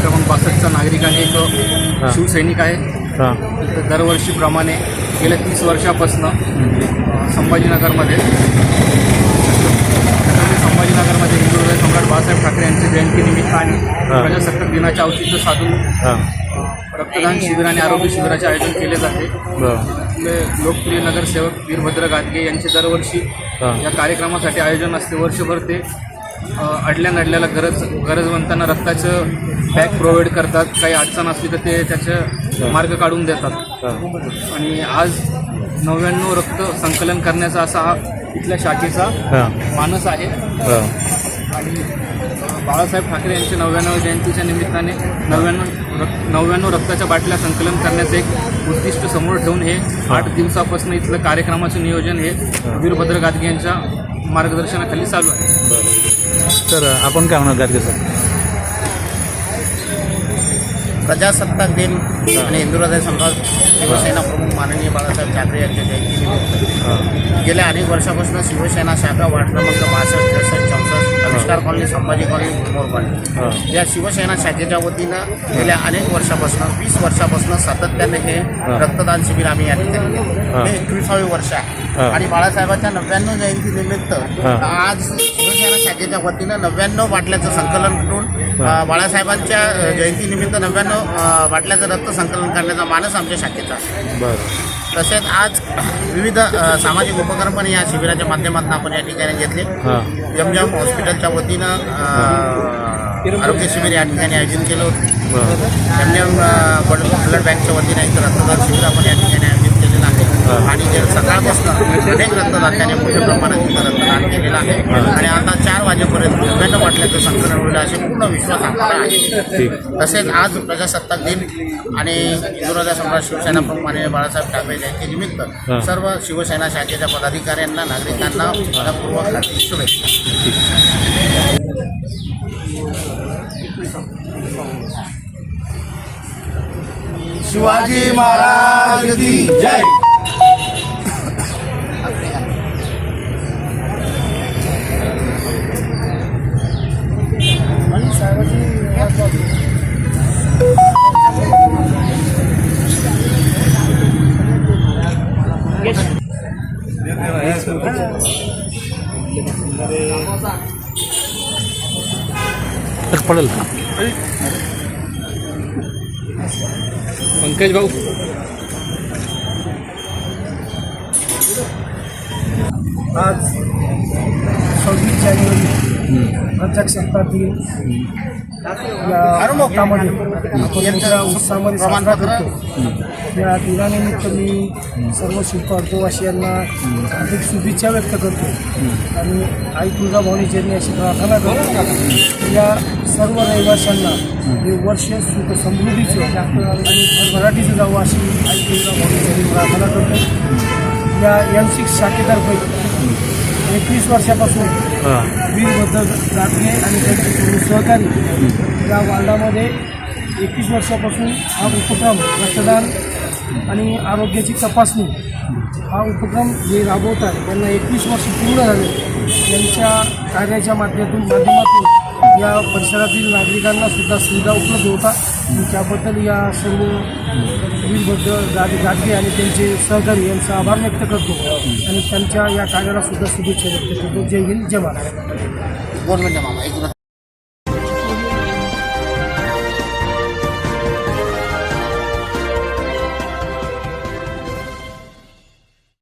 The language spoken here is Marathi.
क्रमांक बासष्टचा नागरिक आहे एक शिवसैनिक आहे. दरवर्षीप्रमाणे गेल्या तीस वर्षापासून संभाजीनगरमध्ये. संभाजीनगरमध्ये हिंदू हृदय सम्राट बाळासाहेब ठाकरे यांच्या जयंतीनिमित्ताने. प्रजासत्ताक दिनाचे औचित्य साधून रक्तदान शिबिर आणि आरोग्य शिबिराचे आयोजन केले जाते. लोकप्रिय नगरसेवक वीरभद्र गादगे यांचे दरवर्षी या कार्यक्रमासाठी आयोजन असते. वर्षभर ते अडल्या नडल्याला गरज गरजवंतांना रक्ताचं बॅग प्रोव्हाइड करतात. काही अडचण असली तर ते त्याचे मार्ग काढून देतात. आणि आज नव्याण्णव रक्त संकलन करण्याचा असा हा इथल्या शाखेचा मानस आहे. आणि बाळासाहेब ठाकरे यांच्या नव्याण्णव जयंतीच्या निमित्ताने नव्याण्णव रक्त नव्याण्णव रक्ताच्या बाटल्या संकलन करण्याचं एक उद्दिष्ट समोर ठेवून हे आठ दिवसापासून इथलं कार्यक्रमाचं नियोजन हे वीरभद्र गादगे यांच्या मार्गदर्शनाखाली चालू आहे. तर आपण काय म्हणणार गाडगे सर प्रजासत्ताक दिन आणि हिंदू हृदय सम्राट शिवसेना प्रमुख माननीय बाळासाहेब ठाकरे यांच्या जयंतीनिमित्त गेल्या अनेक वर्षापासून शिवसेना शाखा वार्ड क्रमांक बासष्ट त्रेसष्ट चौसष्ट Avishkar colony Sambhaji colony More colony या शिवसेना शाखेच्या वतीनं गेल्या अनेक वर्षापासून वीस वर्षापासून सातत्याने हे रक्तदान शिबिर आम्ही या ठिकाणी. हा. एकविसावे वर्ष. आहे आणि बाळासाहेबांच्या नव्याण्णव जयंतीनिमित्त. आज शिवसेना शाखेच्या वतीनं नव्याण्णव बाटल्याचं संकलन करून बाळासाहेबांच्या जयंतीनिमित्त नव्याण्णव बाटल्याचं रक्त संकलन करण्याचा मानस आमच्या शाखेचा बरं. तसेच आज विविध सामाजिक उपक्रम पण या शिबिराच्या माध्यमातून आपण या ठिकाणी घेतले. यमजम हॉस्पिटलच्या वतीनं आरोग्य शिबिर या ठिकाणी आयोजित केलं होतं. बरं. यमजम ब्लड बँकच्या वतीनं एक रक्तदान शिबिर आपण या ठिकाणी आयोजित केलेलं आहे. आणि सकाळपासून अनेक रक्तदात्याने मोठ्या प्रमाणात इथं रक्तदान केलेलं आहे. आणि आता वाजेपर्यंत नव्याण्णव बाटल्याचं संकलन होईल असे पूर्ण विश्वास आम्हाला आहे. ठीक. तसेच आज प्रजासत्ताक दिन आणि हिंदुराजा सम्राट शिवसेना प्रमुख माननीय बाळासाहेब ठाकरे जयंतीनिमित्त. सर्व शिवसेना शाखेच्या पदाधिकाऱ्यांना नागरिकांना मनपूर्वक हार्दिक शुभेच्छा. शिवाजी महाराज की जय. पडेल. पंकज भाऊ. आज सव्वीस जानेवारी प्रजासत्ताक दिन या उत्साहामध्ये साजरा करतो. या दिनानिमित्त मी सर्व शिल्प अर्धवासियांना अधिक शुभेच्छा व्यक्त करतो. आणि आई तुळजाभवानी चरणी अशी प्रार्थना करतो या सर्व रहिवाशांना हे वर्ष सुख समृद्धीचं आणि भरभराटीचं जावं अशी आई तुळजाभवानी चरणी प्रार्थना करतो. या एम सिक्स शाखेतर्फे एकवीस वर्षापासून हां. वीरभद्र गाडगे आणि त्यांचे सहकारी या वार्डामध्ये एकवीस वर्षापासून हा उपक्रम रक्तदान आणि आरोग्याची तपासणी हा उपक्रम जे राबवतात त्यांना एकवीस वर्ष पूर्ण झाले. त्यांच्या कार्याच्या माध्यमातून माध्यमातून या परिसरातील नागरिकांना सुद्धा सुविधा उपलब्ध होतात. त्याबद्दल या सर्व वीरभद्र गाडगे आणि त्यांचे सहकारी यांचा आभार व्यक्त करतो. आणि त्यांच्या या कार्याला सुद्धा शुभेच्छा व्यक्त करतो. जय हिंद जय महाराज दोन